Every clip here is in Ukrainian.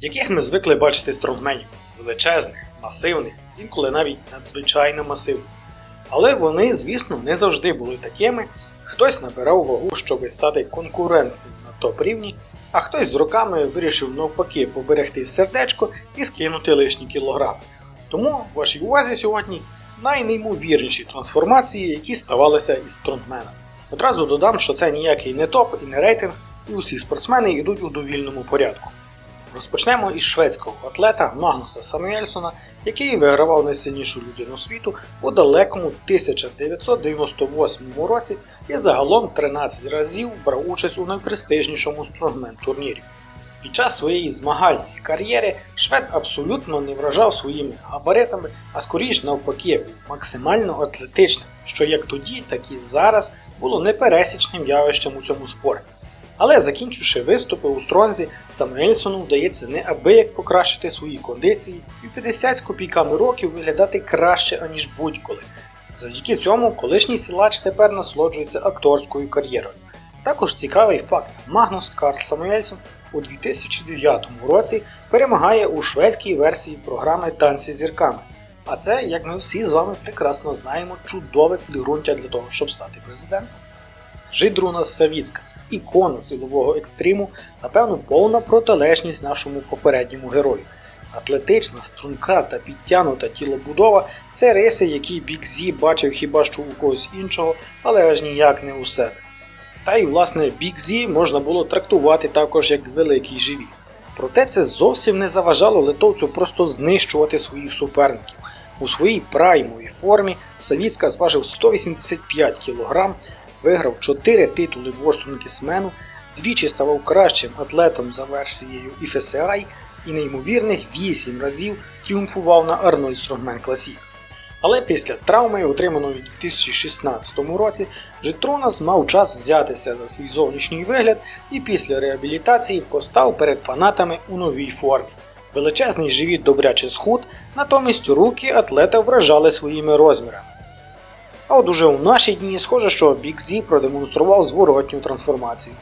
яких ми звикли бачити стронгменів величезних, масивних, інколи навіть надзвичайно масивних. Але вони, звісно, не завжди були такими. Хтось набирав вагу, щоб стати конкурентним на топ-рівні, а хтось з роками вирішив навпаки поберегти сердечко і скинути лишні кілограми. Тому вашій увазі сьогодні найнеймовірніші трансформації, які ставалися із стронгменом. Одразу додам, що це ніякий не топ і не рейтинг, і усі спортсмени йдуть у довільному порядку. Розпочнемо із шведського атлета Магнуса Самуельсона, який вигравав найсильнішу людину світу у далекому 1998 році і загалом 13 разів брав участь у найпрестижнішому стронгмен турнірі. Під час своєї змагальної кар'єри швед абсолютно не вражав своїми габаритами, а скоріш навпаки був максимально атлетичним, що як тоді, так і зараз було непересічним явищем у цьому спорті. Але закінчивши виступи у стронзі, Самуельсону вдається неабияк покращити свої кондиції і 50 з копійками років виглядати краще, аніж будь-коли. Завдяки цьому колишній силач тепер насолоджується акторською кар'єрою. Також цікавий факт: Магнус Карл Самуельсон у 2009 році перемагає у шведській версії програми Танці зірками. А це, як ми всі з вами прекрасно знаємо, чудове підґрунтя для того, щоб стати президентом. Жидрунас Савіцкас, ікона силового екстриму, напевно, повна протилежність нашому попередньому герою. Атлетична, струнка та підтягнута тілобудова це риси, які Бік Зі бачив хіба що у когось іншого, але аж ніяк не у себе. Та й власне Бік Зі можна було трактувати також як великий живіт. Проте це зовсім не заважало литовцю просто знищувати своїх суперників. У своїй праймовій формі Савіцька зважив 185 кг, виграв 4 титули Ворстунгісмену, двічі ставав кращим атлетом за версією IFSI і неймовірних 8 разів тріумфував на Arnold Strongman Classic. Але після травми, отриманої у 2016 році, Житронас мав час взятися за свій зовнішній вигляд і після реабілітації постав перед фанатами у новій формі. Величезний живіт добряче схуд, натомість руки атлета вражали своїми розмірами. А от уже у наші дні схоже, що Бік Зі продемонстрував зворотню трансформацію.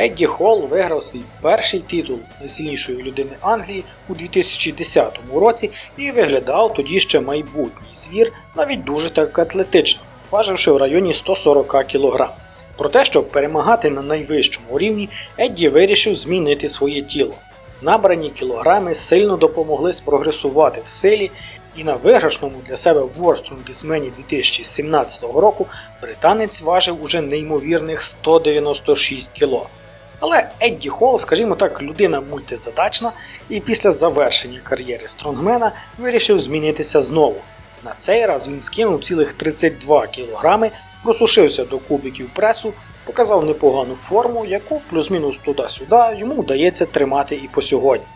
Едді Холл виграв свій перший титул найсильнішої людини Англії у 2010 році і виглядав тоді ще майбутній звір, навіть дуже так атлетично, важивши в районі 140 кг. Проте, щоб перемагати на найвищому рівні, Едді вирішив змінити своє тіло. Набрані кілограми сильно допомогли спрогресувати в силі, і на виграшному для себе Ворструнгісмені 2017 року британець важив уже неймовірних 196 кг. Але Едді Холл, скажімо так, людина мультизадачна, і після завершення кар'єри стронгмена вирішив змінитися знову. На цей раз він скинув цілих 32 кг, просушився до кубиків пресу, показав непогану форму, яку плюс-мінус туди-сюди йому вдається тримати і по сьогодні.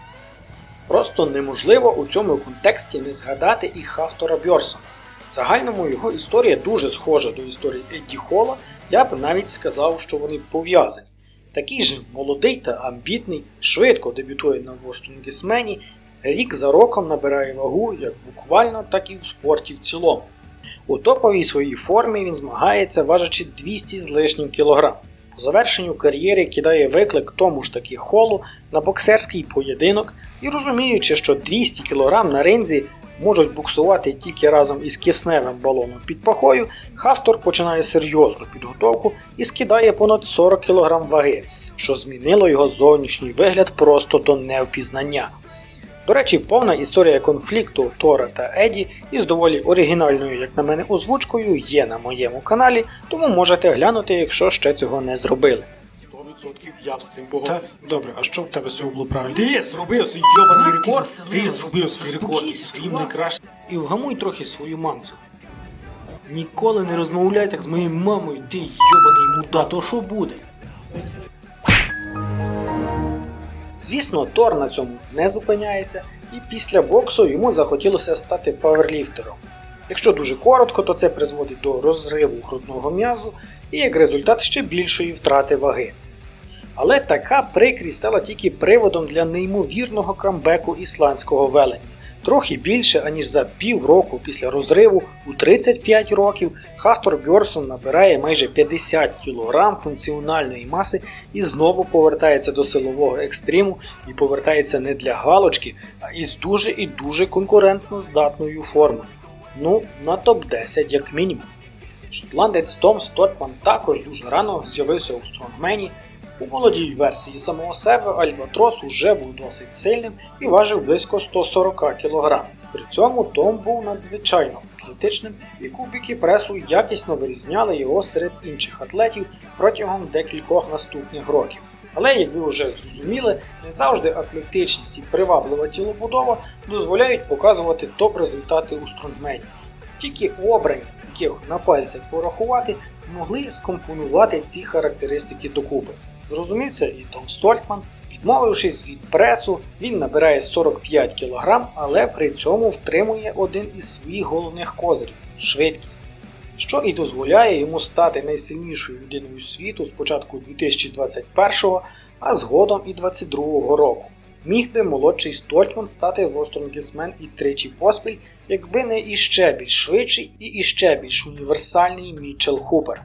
Просто неможливо у цьому контексті не згадати і Хафтора Бьорсона. В загальному його історія дуже схожа до історії Едді Холла, я б навіть сказав, що вони пов'язані. Такий же молодий та амбітний, швидко дебютує на Востунгісмені, рік за роком набирає вагу як буквально, так і в спорті в цілому. У топовій своїй формі він змагається, важачи 200 з лишнім кілограм. По завершенню кар'єри кидає виклик тому ж таки холу на боксерський поєдинок і розуміючи, що 200 кг на ринзі можуть буксувати тільки разом із кисневим балоном під пахою, Хафтор починає серйозну підготовку і скидає понад 40 кг ваги, що змінило його зовнішній вигляд просто до невпізнання. До речі, повна історія конфлікту Тора та Еді із доволі оригінальною, як на мене, озвучкою є на моєму каналі, тому можете глянути, якщо ще цього не зробили. 100% я з цим погодився. Добре, а що в тебе з цього було правильно? Ти зробив свій йобаний рекорд, ти зробив свій рекорд своїм найкращим. І вгамуй трохи свою мамцю. Ніколи не розмовляй так з моєю мамою, ти йобаний муда, то що буде? Звісно, Тор на цьому не зупиняється, і після боксу йому захотілося стати паверліфтером. Якщо дуже коротко, то це призводить до розриву грудного м'язу і як результат ще більшої втрати ваги. Але така прикрість стала тільки приводом для неймовірного камбеку ісландського велення, Трохи більше, аніж за півроку після розриву у 35 років Хастор Бьорсон набирає майже 50 кг функціональної маси і знову повертається до силового екстриму і повертається не для галочки, а із дуже і дуже конкурентно здатною формою. Ну, на топ-10 як мінімум. Шотландець Том Стотман також дуже рано з'явився у стронгмені. У молодій версії самого себе Альбатрос уже був досить сильним і важив близько 140 кг. При цьому Том був надзвичайно атлетичним і кубики пресу якісно вирізняли його серед інших атлетів протягом декількох наступних років. Але, як ви вже зрозуміли, не завжди атлетичність і приваблива тілобудова дозволяють показувати топ-результати у стронгмені. Тільки обрані, яких на пальцях порахувати, змогли скомпонувати ці характеристики докупи. Зрозумів це і Том Стольтман. Відмовившись від пресу, він набирає 45 кг, але при цьому втримує один із своїх головних козирів швидкість, що і дозволяє йому стати найсильнішою людиною світу з початку 2021, а згодом і 2022 року. Міг би молодший Стольтман стати Востронгісмен і тричі поспіль, якби не іще більш швидший і іще більш універсальний Мітчел Хупер.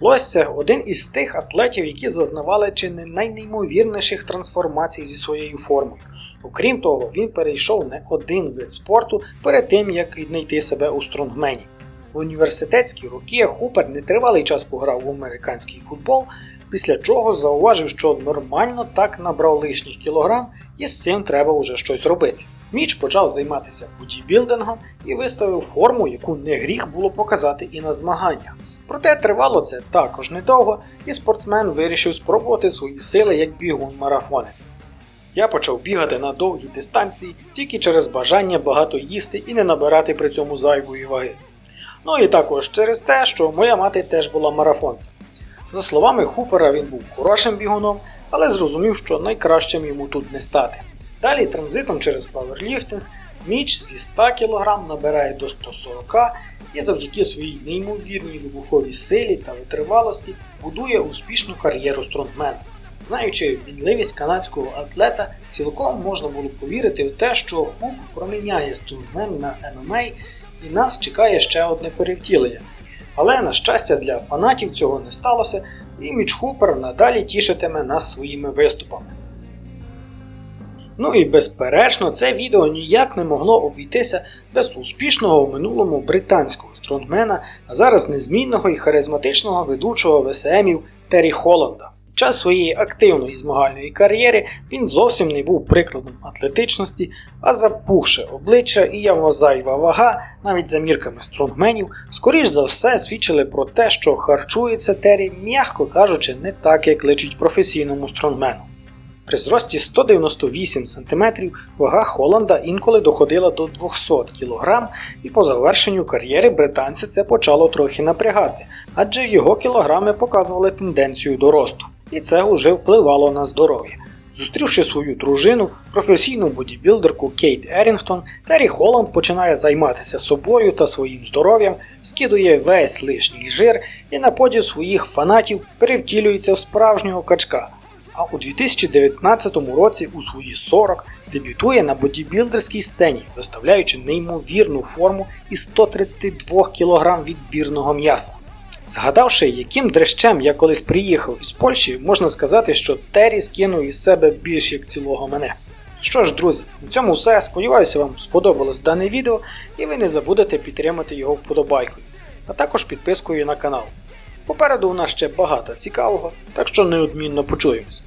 Лось це один із тих атлетів, які зазнавали чи не найнеймовірніших трансформацій зі своєю формою. Окрім того, він перейшов не один вид спорту перед тим, як віднайти себе у стронгмені. В університетські роки Хупер нетривалий час пограв в американський футбол, після чого зауважив, що нормально так набрав лишніх кілограм, і з цим треба вже щось робити. Міч почав займатися бодібілдингом і виставив форму, яку не гріх було показати і на змаганнях. Проте тривало це також недовго, і спортсмен вирішив спробувати свої сили як бігун-марафонець. Я почав бігати на довгі дистанції тільки через бажання багато їсти і не набирати при цьому зайвої ваги. Ну і також через те, що моя мати теж була марафонцем. За словами Хупера, він був хорошим бігуном, але зрозумів, що найкращим йому тут не стати. Далі транзитом через паверліфтинг Міч зі 100 кг набирає до 140 і завдяки своїй неймовірній вибуховій силі та витривалості будує успішну кар'єру стронгмена. Знаючи мінливість канадського атлета, цілком можна було повірити в те, що Хук проміняє стронгмен на ММА і нас чекає ще одне перевтілення. Але, на щастя, для фанатів цього не сталося, і Міч Хупер надалі тішитиме нас своїми виступами. Ну і безперечно, це відео ніяк не могло обійтися без успішного у минулому британського стронгмена, а зараз незмінного і харизматичного ведучого ВСМів Террі Холланда. Під час своєї активної змагальної кар'єри він зовсім не був прикладом атлетичності, а запухше обличчя і явно зайва вага, навіть за мірками стронгменів, скоріш за все свідчили про те, що харчується Террі, м'яко кажучи, не так, як личить професійному стронгмену. При зрості 198 см вага Холланда інколи доходила до 200 кг, і по завершенню кар'єри британця це почало трохи напрягати, адже його кілограми показували тенденцію до росту, і це вже впливало на здоров'я. Зустрівши свою дружину, професійну бодібілдерку Кейт Ерінгтон, Террі Холланд починає займатися собою та своїм здоров'ям, скидує весь лишній жир і на поділ своїх фанатів перевтілюється в справжнього качка а у 2019 році у свої 40 дебютує на бодібілдерській сцені, виставляючи неймовірну форму із 132 кг відбірного м'яса. Згадавши, яким дрещем я колись приїхав із Польщі, можна сказати, що Террі скинув із себе більш як цілого мене. Що ж, друзі, на цьому все. Сподіваюся, вам сподобалось дане відео і ви не забудете підтримати його вподобайкою, а також підпискою на канал. Попереду у нас ще багато цікавого, так що неодмінно почуємось.